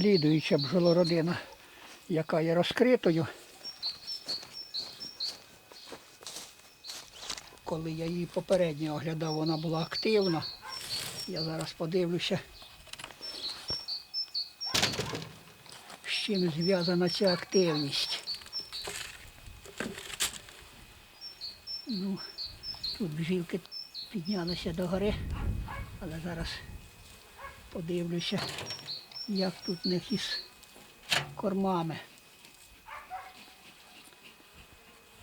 слідуюча бджолородина, яка є розкритою. Коли я її попередньо оглядав, вона була активна. Я зараз подивлюся, з чим зв'язана ця активність. Ну, тут бжілки піднялися до гори, але зараз подивлюся, як тут в них із кормами.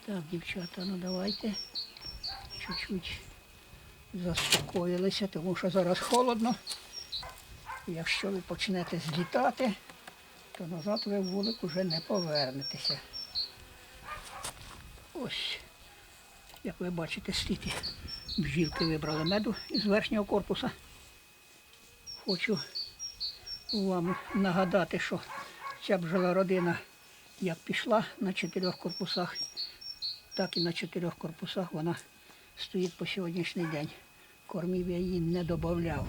Так, дівчата, ну давайте чуть-чуть заспокоїлися, тому що зараз холодно. Якщо ви почнете злітати, то назад ви в вулик уже не повернетеся. Ось, як ви бачите, стільки бжілки вибрали меду із верхнього корпуса. Хочу вам нагадати, що ця бджола родина як пішла на чотирьох корпусах, так і на чотирьох корпусах вона стоїть по сьогоднішній день. Кормів я її не додавав.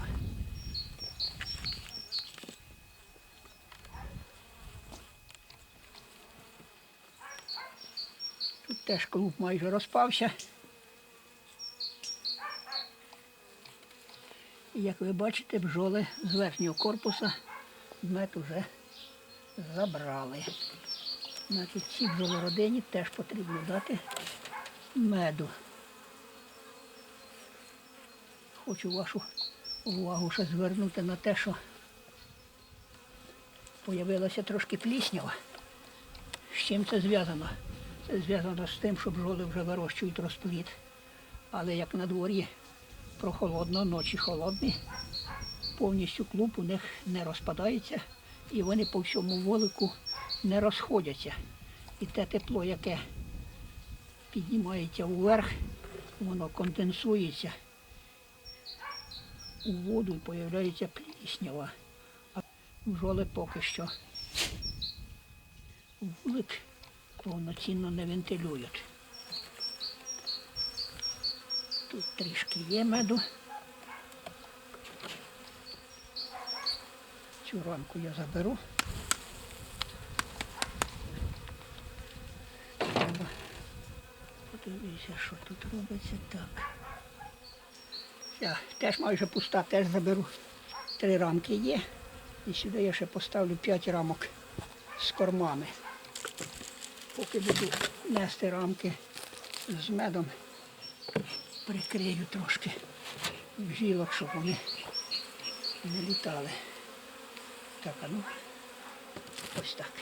Тут теж клуб майже розпався. Як ви бачите, бджоли з верхнього корпуса мед уже забрали. Значить, цій бджолородині теж потрібно дати меду. Хочу вашу увагу ще звернути на те, що появилася трошки пліснява. З чим це зв'язано? Це зв'язано з тим, що бджоли вже вирощують розплід. Але як на дворі прохолодно, ночі холодні, повністю клуб у них не розпадається і вони по всьому вулику не розходяться. І те тепло, яке піднімається вверх, воно конденсується у воду і появляється пліснява. А бджоли поки що вулик повноцінно не вентилюють. Тут трішки є меду. Цю рамку я заберу. Треба подивитися, що тут робиться так. Я теж майже пуста, теж заберу. Три рамки є. І сюди я ще поставлю п'ять рамок з кормами. Поки буду нести рамки з медом, прикрию трошки бжілок, щоб вони не літали. Так, а ну, ось так.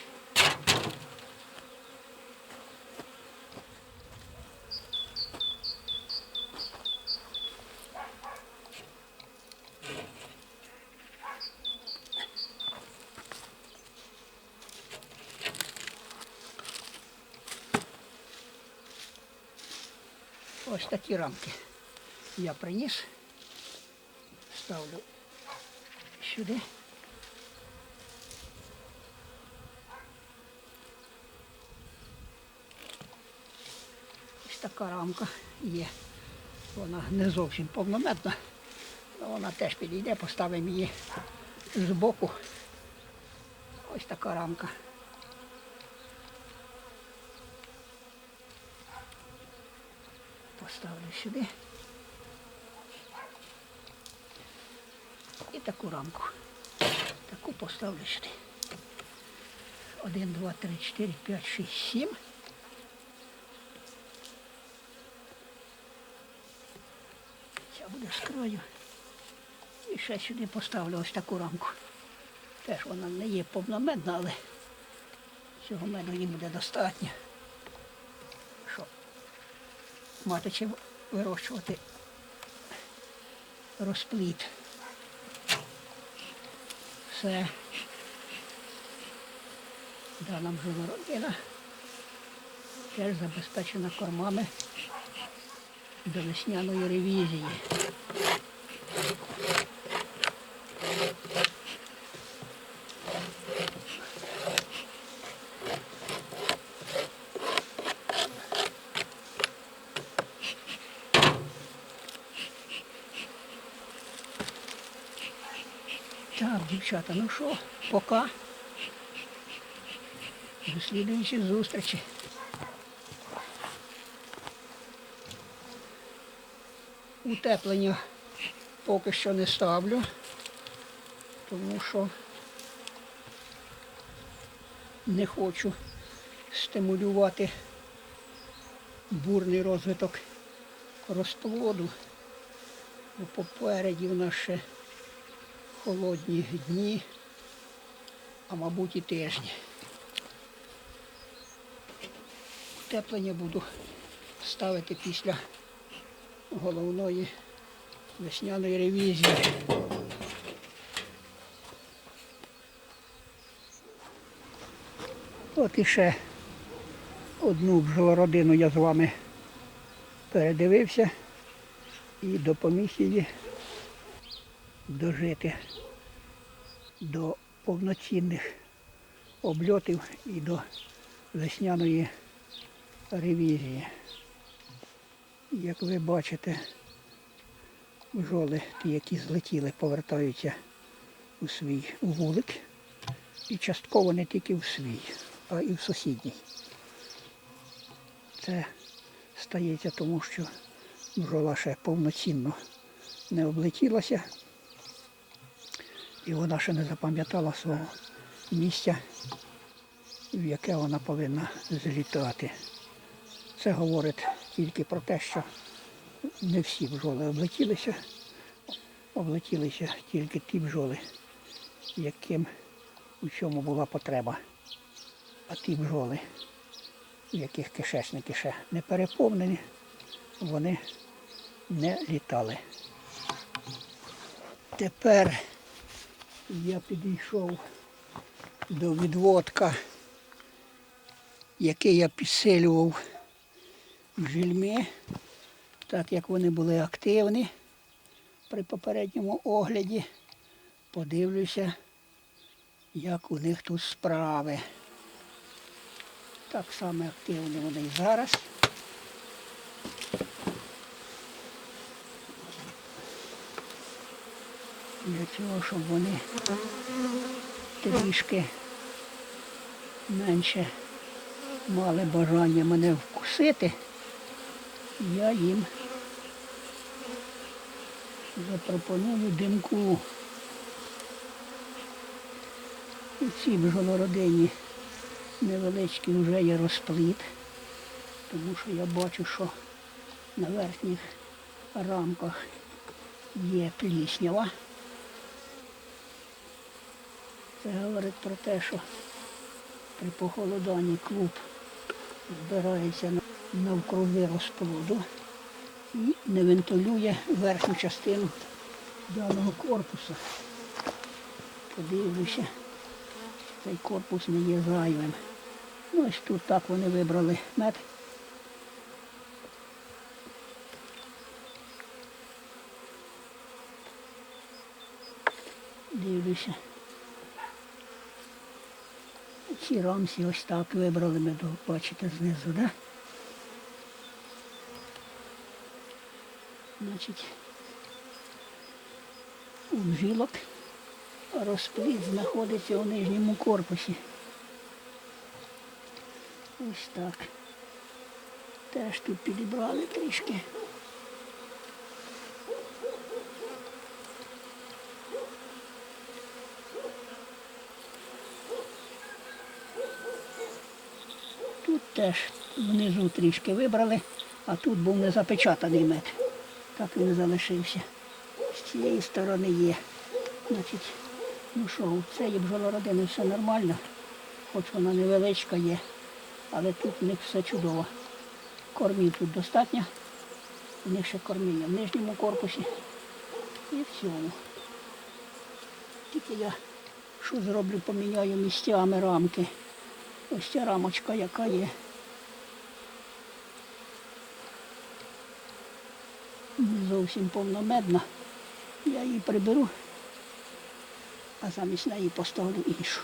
Ось такі рамки я приніс, ставлю сюди. Така рамка є. Вона не зовсім повнометна, але вона теж підійде, поставимо її збоку. Ось така рамка. Поставлю сюди. І таку рамку. Таку поставлю сюди. Один, два, три, чотири, п'ять, шість, сім. Ця буде з краю. І ще сюди поставлю ось таку рамку. Теж вона не є повномедна, але цього меду їй буде достатньо. Щоб мати чим вирощувати розплід. Все. Дана бджола родина теж забезпечена кормами до весняної ревізії. Так, дівчата, ну що, пока. До слідуючої зустрічі. Утеплення поки що не ставлю, тому що не хочу стимулювати бурний розвиток розплоду. Бо попереді в нас ще холодні дні, а мабуть і тижні. Утеплення буду ставити після головної весняної ревізії. От іще одну бджолородину я з вами передивився і допоміг її дожити до повноцінних обльотів і до весняної ревізії. Як ви бачите, бджоли, ті, які злетіли, повертаються у свій вулик. І частково не тільки в свій, а і в сусідній. Це стається тому, що бджола ще повноцінно не облетілася, і вона ще не запам'ятала свого місця, в яке вона повинна злітати. Це говорить тільки про те, що не всі бджоли облетілися, облетілися тільки ті бджоли, яким у чому була потреба. А ті бджоли, у яких кишечники ще не переповнені, вони не літали. Тепер я підійшов до відводка, який я підсилював бджільми, так як вони були активні при попередньому огляді. Подивлюся, як у них тут справи. Так само активні вони і зараз. Для цього, щоб вони трішки менше мали бажання мене вкусити, я їм запропоную димку. У цій бджолородині невеличкий вже є розплід, тому що я бачу, що на верхніх рамках є пліснява. Це говорить про те, що при похолоданні клуб збирається на- навкруги розплоду і не вентилює верхню частину даного корпусу. Подивлюся, цей корпус не є зайвим. Ну ось тут так вони вибрали мед. Дивлюся. Ці рамсі ось так вибрали медок, бачите, знизу, да? Значить, у бжілок розплід знаходиться у нижньому корпусі. Ось так. Теж тут підібрали трішки. Тут теж внизу трішки вибрали, а тут був не запечатаний мед. Так він залишився. З цієї сторони є. Значить, ну що, у цієї бджолородини все нормально, хоч вона невеличка є, але тут в них все чудово. Кормів тут достатньо. У них ще корміння в нижньому корпусі і в цьому. Тільки я що зроблю, поміняю місцями рамки. Ось ця рамочка, яка є. Не зовсім повномедна. Я її приберу, а замість неї поставлю іншу.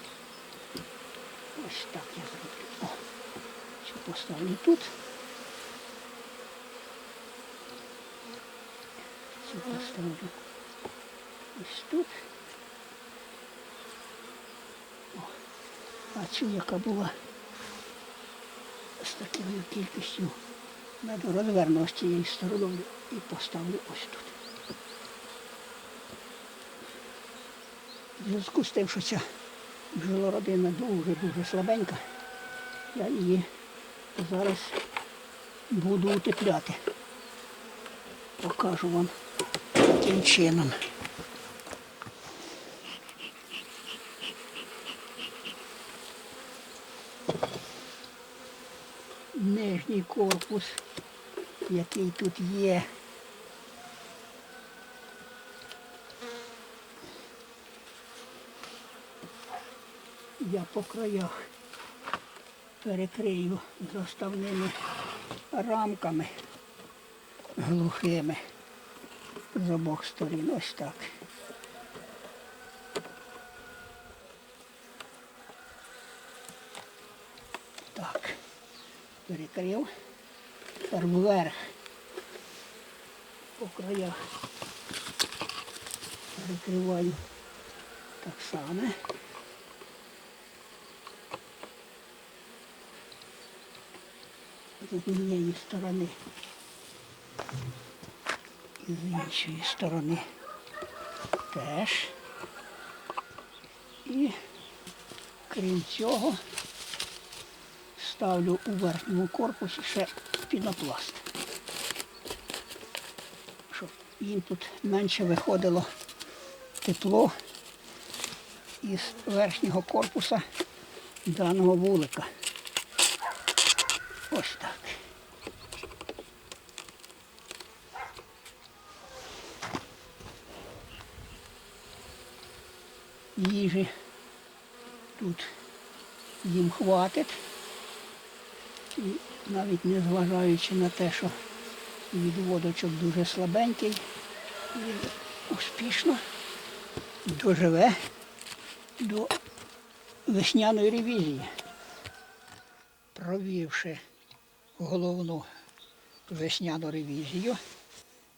Ось так я зроблю. О, цю поставлю тут. Цю поставлю ось тут. О, а цю, яка була з такою кількістю розверну з цією стороною і поставлю ось тут. В зв'язку з тим, що ця бджолородина дуже-дуже слабенька, я її зараз буду утепляти. Покажу вам яким чином. Нижній корпус, який тут є. Я по краях перекрию заставними рамками глухими з обох сторін. Ось так. Так, перекрив. Тепер вверх по краях перекриваю так само. З однієї сторони і з іншої сторони теж. І крім цього ставлю у верхньому корпусі ще пінопласт. Щоб їм тут менше виходило тепло із верхнього корпуса даного вулика. Ось так. Їжі тут їм хватить. Навіть не зважаючи на те, що відводочок дуже слабенький, він успішно доживе до весняної ревізії. Провівши головну весняну ревізію,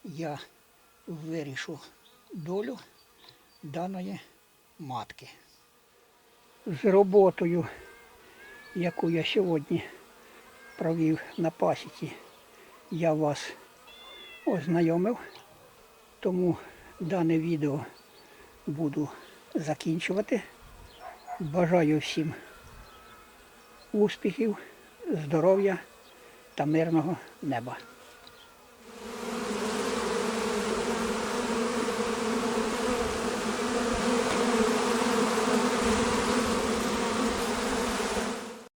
я вирішу долю даної матки. З роботою, яку я сьогодні провів на пасіці, я вас ознайомив, тому дане відео буду закінчувати. Бажаю всім успіхів, здоров'я та мирного неба.